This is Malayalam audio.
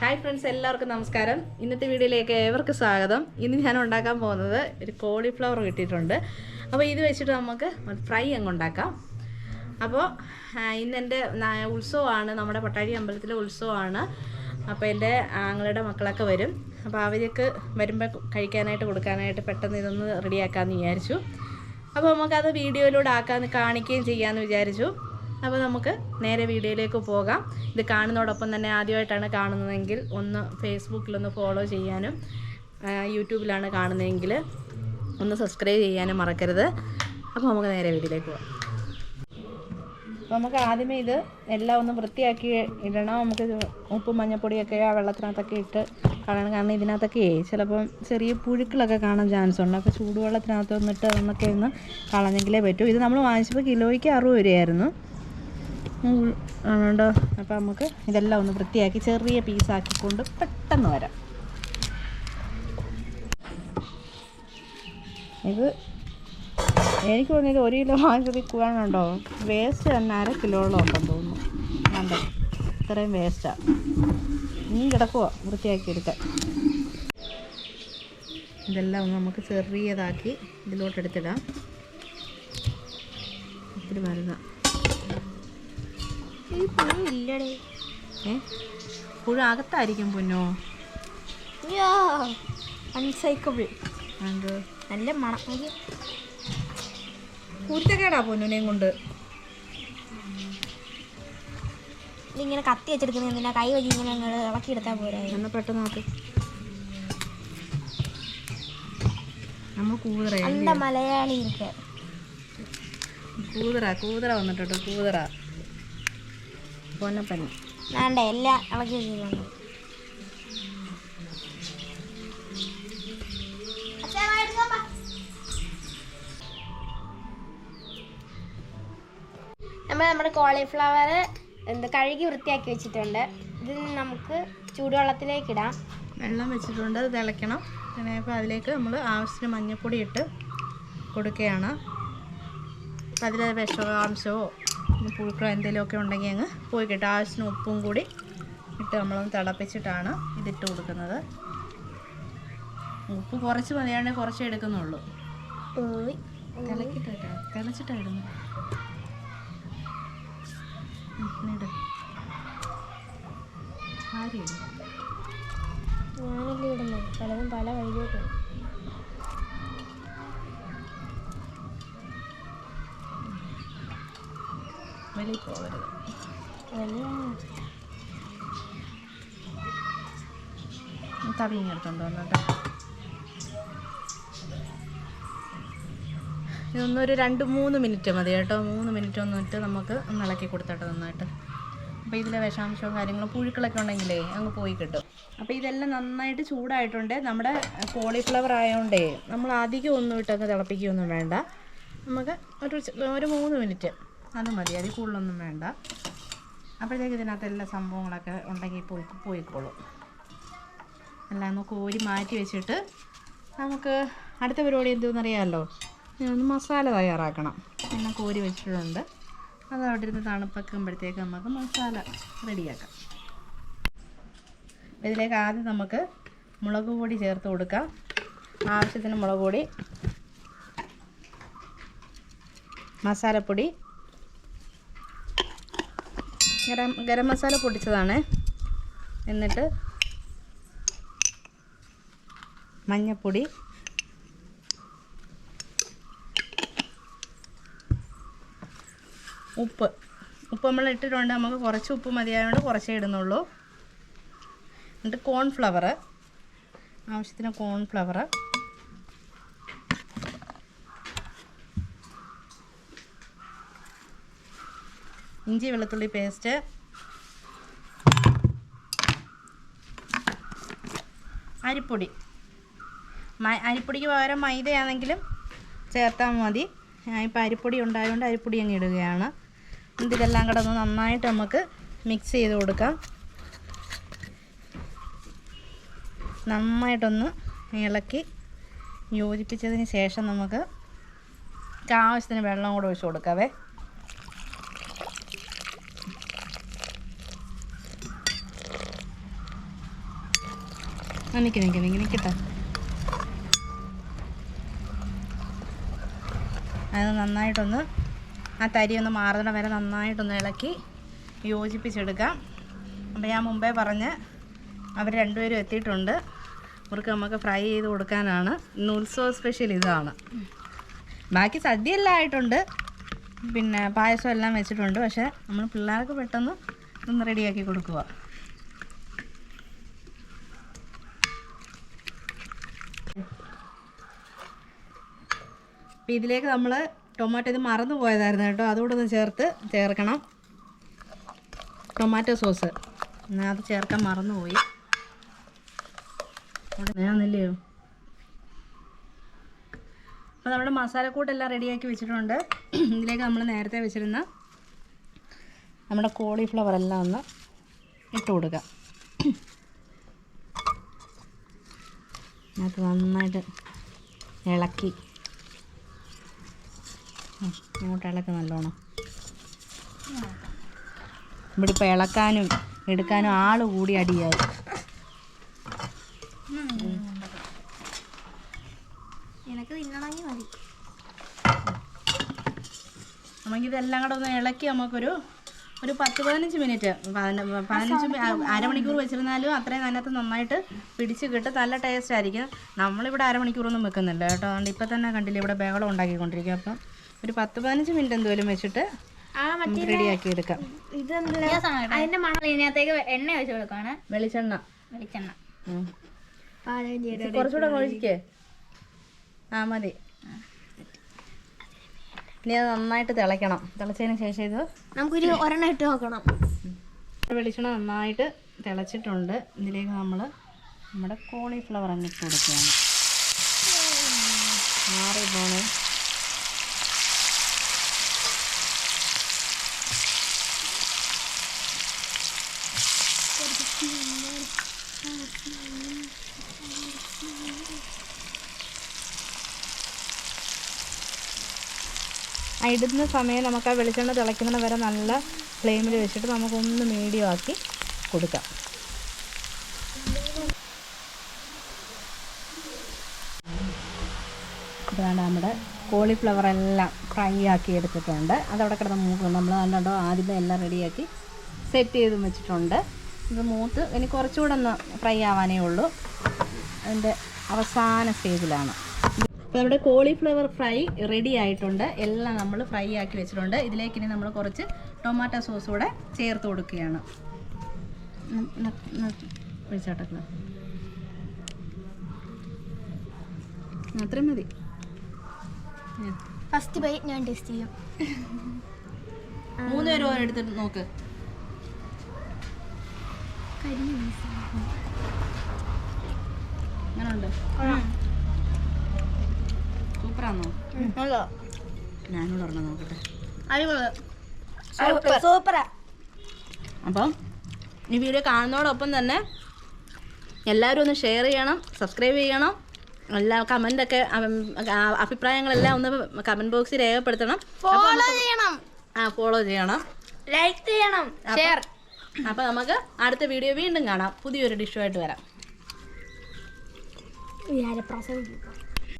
ഹായ് ഫ്രണ്ട്സ് എല്ലാവർക്കും നമസ്കാരം. ഇന്നത്തെ വീഡിയോയിലേക്ക് ഏവർക്ക് സ്വാഗതം. ഇന്ന് ഞാൻ ഉണ്ടാക്കാൻ പോകുന്നത് ഒരു കോളിഫ്ലവർ കിട്ടിയിട്ടുണ്ട്. അപ്പോൾ ഇത് വെച്ചിട്ട് നമുക്ക് ഫ്രൈ അങ്ങ് ഉണ്ടാക്കാം. അപ്പോൾ ഇന്ന് എന്റെ ന- ഉത്സവമാണ്. നമ്മുടെ പട്ടാഴി അമ്പലത്തിലെ ഉത്സവമാണ്. അപ്പോൾ എന്റെ ആങ്ങളുടെ മക്കളൊക്കെ വരും. അപ്പോൾ അവർക്ക് വരുമ്പോൾ കഴിക്കാനായിട്ട് കൊടുക്കാനായിട്ട് പെട്ടെന്ന് ഇതൊന്ന് റെഡിയാക്കാമെന്ന് വിചാരിച്ചു. അപ്പോൾ നമുക്കത് വീഡിയോയിലൂടെ ആക്കാൻ കാണിക്കുകയും ചെയ്യാമെന്ന് വിചാരിച്ചു. അപ്പോൾ നമുക്ക് നേരെ വീഡിയോയിലേക്ക് പോകാം. ഇത് കാണുന്നതോടൊപ്പം തന്നെ ആദ്യമായിട്ടാണ് കാണുന്നതെങ്കിൽ ഒന്ന് ഫേസ്ബുക്കിലൊന്ന് ഫോളോ ചെയ്യാനും യൂട്യൂബിലാണ് കാണുന്നതെങ്കിൽ ഒന്ന് സബ്സ്ക്രൈബ് ചെയ്യാനും മറക്കരുത്. അപ്പോൾ നമുക്ക് നേരെ വീട്ടിലേക്ക് പോകാം. നമുക്ക് ആദ്യമേ ഇത് എല്ലാം ഒന്ന് വൃത്തിയാക്കി ഇടണം. നമുക്ക് ഉപ്പും മഞ്ഞപ്പൊടിയൊക്കെ ആ വെള്ളത്തിനകത്തൊക്കെ ഇട്ട് കളയണം. കാരണം ഇതിനകത്തൊക്കെ ചിലപ്പം ചെറിയ പുഴുക്കളൊക്കെ കാണാൻ ചാൻസ് ഉണ്ട്. അപ്പോൾ ചൂടുവെള്ളത്തിനകത്ത് വന്നിട്ട് അതൊന്നൊക്കെ ഒന്ന് കളഞ്ഞെങ്കിലേ പറ്റൂ. ഇത് നമ്മൾ വാങ്ങിച്ചപ്പോൾ കിലോയ്ക്ക് അറുപത് രൂപയായിരുന്നു. ഉം, ആണോ അപ്പോൾ നമുക്ക് ഇതെല്ലാം ഒന്ന് വൃത്തിയാക്കി ചെറിയ പീസാക്കിക്കൊണ്ട് പെട്ടെന്ന് വരാം. ഇത് എനിക്ക് തോന്നിയത് ഒരു കിലോ വാങ്ങിച്ചത് വേസ്റ്റ് തന്നെ അര കിലോളം ഉണ്ടെന്ന് തോന്നുന്നു. വേണ്ട ഇത്രയും വേസ്റ്റാണ് നീ കിടക്കുക വൃത്തിയാക്കി എടുക്കാൻ. ഇതെല്ലാം നമുക്ക് ചെറിയതാക്കി ഇതിലോട്ടെടുത്തിടാം. ഇത്തിരി മരുന്ന ഈ പുഴു ഇല്ലടേ. ഏ? പുഴ അകത്തായിരിക്കും പൊന്നോ? യാ അൺസൈക്കബിൾ അത് നല്ല മണം. നോക്കി. കുരുത്തക്കേടാ പൊന്നുനെയും കൊണ്ട്. ഇങ്ങനെ കത്തി വെച്ചെടുക്കുന്ന എന്തിനാ? കൈ വെച്ച് ഇങ്ങനെ ഞങ്ങൾ ഇളക്കി എടുത്താൽ പോരാ? എന്നാ പെട്ടെന്ന് നോക്ക്. നമ്മൾ കൂതറ അണ്ട മലയാളി കൂതറ കൂതറ വന്നിട്ടോ കൂതറ. പൊന്നപ്പനി വേണ്ട എല്ലാം ഇളക്കി വെച്ചിട്ടുണ്ട്. നമ്മൾ നമ്മുടെ കോളിഫ്ലവർ എന്ത് കഴുകി വൃത്തിയാക്കി വെച്ചിട്ടുണ്ട്. ഇത് നമുക്ക് ചൂടുവെള്ളത്തിലേക്ക് ഇടാം. വെള്ളം വെച്ചിട്ടുണ്ട് അത് തിളയ്ക്കണം. പിന്നെ അപ്പോൾ അതിലേക്ക് നമ്മൾ ആവശ്യത്തിന് മഞ്ഞൾപ്പൊടി ഇട്ട് കൊടുക്കുകയാണ്. അപ്പം അതിൽ വിഷാംശമോ പുഴുക്കളോ എന്തെങ്കിലുമൊക്കെ ഉണ്ടെങ്കിൽ അങ്ങ് പോയി കിട്ടും. ആവശ്യത്തിന് ഉപ്പും കൂടി ഇട്ട് നമ്മളൊന്ന് തിളപ്പിച്ചിട്ടാണ് ഇതിട്ട് കൊടുക്കുന്നത്. ഉപ്പ് കുറച്ച് മതിയാണെങ്കിൽ കുറച്ച് എടുക്കുന്നുള്ളൂ. തിളക്കിട്ടോ തിളച്ചിട്ടായിരുന്നു ഞാനല്ലേ ഇടുന്നത് പലതും പല വഴിയിലോട്ട് വെളിയിൽ പോകരുത് തവിങ്ങി എടുത്തോണ്ട് വന്നോട്ടെ ഇതൊന്നൊരു രണ്ട് മൂന്ന് മിനിറ്റ് മതി കേട്ടോ. മൂന്ന് മിനിറ്റ് ഒന്നിട്ട് നമുക്ക് ഒന്ന് ഇളക്കി കൊടുത്തട്ടെ നന്നായിട്ട്. അപ്പോൾ ഇതിലെ വിഷാംശവും കാര്യങ്ങളും പുഴുക്കളൊക്കെ ഉണ്ടെങ്കിലേ അങ്ങ് പോയി കിട്ടും. അപ്പോൾ ഇതെല്ലാം നന്നായിട്ട് ചൂടായിട്ടുണ്ട്. നമ്മുടെ കോളിഫ്ലവർ ആയതുകൊണ്ടേ നമ്മൾ അധികം ഒന്നും ഇട്ടങ്ങ് തിളപ്പിക്കുകയൊന്നും വേണ്ട. നമുക്ക് ഒരു ഒരു മൂന്ന് മിനിറ്റ് അത് മതി. അതിൽ കൂടുതലൊന്നും വേണ്ട. അപ്പോഴത്തേക്ക് ഇതിനകത്ത് എല്ലാ സംഭവങ്ങളൊക്കെ ഉണ്ടെങ്കിൽ പോയി പോയിക്കോളും. എല്ലാം നമുക്ക് കോരി മാറ്റി വെച്ചിട്ട് നമുക്ക് അടുത്ത പരിപാടി എന്തെന്നറിയാമല്ലോ ഒന്ന് മസാല തയ്യാറാക്കണം. എല്ലാം കോരി വെച്ചിട്ടുണ്ട്. അത് അവിടെ ഇരുന്ന് തണുപ്പൊക്കെ ആകുമ്പോഴത്തേക്ക് നമുക്ക് മസാല റെഡിയാക്കാം. ഇതിലേക്ക് ആദ്യം നമുക്ക് മുളക് പൊടി ചേർത്ത് കൊടുക്കാം. ആവശ്യത്തിന് മുളക് പൊടി മസാലപ്പൊടി ഗരം ഗരം മസാല പൊടിച്ചതാണ് എന്നിട്ട് മഞ്ഞപ്പൊടി. ഉപ്പ്. ഉപ്പ് നമ്മൾ ഇട്ടിട്ടുണ്ട്. നമുക്ക് കുറച്ച് ഉപ്പ് മതിയായതുകൊണ്ട് കുറച്ചേ ഇടുന്നുള്ളൂ. എന്നിട്ട് കോൺഫ്ലവർ ആവശ്യത്തിന് കോൺഫ്ലവർ ഇഞ്ചി വെളുത്തുള്ളി പേസ്റ്റ്. അരിപ്പൊടി. അരിപ്പൊടിക്ക് പകരം മൈദയാണെങ്കിലും ചേർത്താൽ മതി. ഇപ്പോൾ അരിപ്പൊടി ഉണ്ടായതുകൊണ്ട് അരിപ്പൊടി അങ്ങ് ഇടുകയാണ്. എന്നിട്ട് ഇതെല്ലാം കൂടെ ഒന്ന് നന്നായിട്ട് നമുക്ക് മിക്സ് ചെയ്ത് കൊടുക്കാം. നന്നായിട്ടൊന്ന് ഇളക്കി യോജിപ്പിച്ചതിന് ശേഷം നമുക്ക് ആവശ്യത്തിന് വെള്ളം കൂടെ ഒഴിച്ച് കൊടുക്കാവേ. നിൽക്കി നിൽക്കി നിൽക്കി നിൽക്കട്ടെ അത് നന്നായിട്ടൊന്ന് ആ തരി ഒന്ന് മാറുന്ന വരെ നന്നായിട്ടൊന്ന് ഇളക്കി യോജിപ്പിച്ചെടുക്കാം. അപ്പോൾ ഞാൻ മുമ്പേ പറഞ്ഞ് അവർ രണ്ടുപേരും എത്തിയിട്ടുണ്ട്. അവർക്ക് നമുക്ക് ഫ്രൈ ചെയ്ത് കൊടുക്കാനാണ്. ഇന്ന് ഉത്സവ സ്പെഷ്യൽ ഇതാണ്. ബാക്കി സദ്യ എല്ലാം ആയിട്ടുണ്ട്. പിന്നെ പായസം എല്ലാം വെച്ചിട്ടുണ്ട്. പക്ഷേ നമ്മൾ പിള്ളേർക്ക് പെട്ടെന്ന് ഒന്ന് റെഡിയാക്കി കൊടുക്കുക. അപ്പം ഇതിലേക്ക് നമ്മൾ ടൊമാറ്റോ ഇത് മറന്നു പോയതായിരുന്നു കേട്ടോ. അതുകൂടെ ഒന്ന് ചേർത്ത് ചേർക്കണം. ടൊമാറ്റോ സോസ് ഞാൻ അത് ചേർക്കാൻ മറന്നുപോയി ഞാനില്ലയോ അപ്പോൾ നമ്മുടെ മസാലക്കൂട്ടെല്ലാം റെഡിയാക്കി വെച്ചിട്ടുണ്ട്. ഇതിലേക്ക് നമ്മൾ നേരത്തെ വെച്ചിരുന്ന നമ്മുടെ കോളിഫ്ലവർ എല്ലാം ഒന്ന് ഇട്ട് കൊടുക്കുക അതിനകത്ത് നന്നായിട്ട് ഇളക്കി. ഉം, ഇങ്ങോട്ട് ഇളക്ക് നല്ലോണം. ഇവിടെ ഇപ്പോൾ ഇളക്കാനും എടുക്കാനും ആൾ കൂടി അടിയായി. എനിക്ക് തിന്നണമെങ്കിൽ മതി. നമുക്കിതെല്ലാം കൂടെ ഒന്ന് ഇളക്കി നമുക്കൊരു ഒരു പത്ത് പതിനഞ്ച് മിനിറ്റ് പതിന- പതിനഞ്ച് അരമണിക്കൂർ വെച്ചിരുന്നാലും അത്രയും അതിനകത്ത് നന്നായിട്ട് പിടിച്ച് കിട്ടും. നല്ല ടേസ്റ്റ് ആയിരിക്കും നമ്മളിവിടെ അരമണിക്കൂറൊന്നും വെക്കുന്നില്ല കേട്ടോ. അതുകൊണ്ട് ഇപ്പം തന്നെ കണ്ടില്ല ഇവിടെ ബഹളം ഉണ്ടാക്കിക്കൊണ്ടിരിക്കുക അപ്പം. ഒരു പത്ത് പതിനഞ്ച് മിനിറ്റ് എന്തോലും വെച്ചിട്ട് റെഡിയാക്കി എടുക്കാം. അതിന്റെ മണം ഇതിനകത്തേക്ക് എണ്ണ വെച്ച് കൊടുക്കാണ് വെളിച്ചെണ്ണ. വെളിച്ചെണ്ണ. കുറച്ചുകൂടെ ഒഴിക്കേ? ആ മതി. ഇനി അത് നന്നായിട്ട് തിളയ്ക്കണം. തിളച്ചതിന് ശേഷം ഇത് നമുക്കൊരു ഒരെണ്ണം ഇട്ട് നോക്കണം. വെളിച്ചെണ്ണ നന്നായിട്ട് തിളച്ചിട്ടുണ്ട്. ഇതിലേക്ക് നമ്മൾ നമ്മുടെ കോളിഫ്ലവർ അങ്ങ് ഇട്ട് കൊടുക്കുകയാണ്. മാറി പോണേ ആ ഇടുന്ന സമയം നമുക്ക് ആ വെളിച്ചെണ്ണ തിളയ്ക്കുന്നത് വരെ നല്ല ഫ്ലെയിമിൽ വെച്ചിട്ട് നമുക്കൊന്ന് മീഡിയം ആക്കി കൊടുക്കാം. ഇതാണ് നമ്മുടെ കോളിഫ്ലവർ എല്ലാം ഫ്രൈ ആക്കി എടുത്തിട്ടുണ്ട്. അതവിടെ കിടന്ന് മൂക്ക്. നമ്മൾ നല്ലോണ്ടോ ആദ്യമേ എല്ലാം റെഡിയാക്കി സെറ്റ് ചെയ്ത് വെച്ചിട്ടുണ്ട്. ഇത് മൂത്ത് ഇനി കുറച്ചുകൂടെ ഒന്ന് ഫ്രൈ ആവാനേ ഉള്ളൂ. അതിന്റെ അവസാന സ്റ്റേജിലാണ് അപ്പോൾ നമ്മുടെ കോളിഫ്ലവർ ഫ്രൈ റെഡി ആയിട്ടുണ്ട്. എല്ലാം നമ്മൾ ഫ്രൈ ആക്കി വെച്ചിട്ടുണ്ട്. ഇതിലേക്ക് ഇനി നമ്മൾ കുറച്ച് ടൊമാറ്റോ സോസ് കൂടെ ചേർത്ത് കൊടുക്കുകയാണ്. ഒഴിച്ചോട്ടക്കള അത്രയും മതി. ഫസ്റ്റ് ബൈ ഞാൻ ടേസ്റ്റ് ചെയ്യും. മൂന്ന് പേര് എടുത്തിട്ട് നോക്ക്. എങ്ങനെയുണ്ട് സൂപ്പറാണോ നോക്കട്ടെ. സൂപ്പറാ. അപ്പം ഈ വീഡിയോ കാണുന്നതോടൊപ്പം തന്നെ എല്ലാവരും ഒന്ന് ഷെയർ ചെയ്യണം സബ്സ്ക്രൈബ് ചെയ്യണം. എല്ലാ കമന്റൊക്കെ അഭിപ്രായങ്ങളെല്ലാം ഒന്ന് കമന്റ് ബോക്സിൽ രേഖപ്പെടുത്തണം. ഫോളോ ചെയ്യണം. ആ ഫോളോ ചെയ്യണം. ലൈക്ക് ചെയ്യണം. ഷെയർ അപ്പോൾ നമുക്ക് അടുത്ത വീഡിയോ വീണ്ടും കാണാം. പുതിയൊരു ഡിഷുമായിട്ട് വരാം. വിചാരപ്രസവിക്കും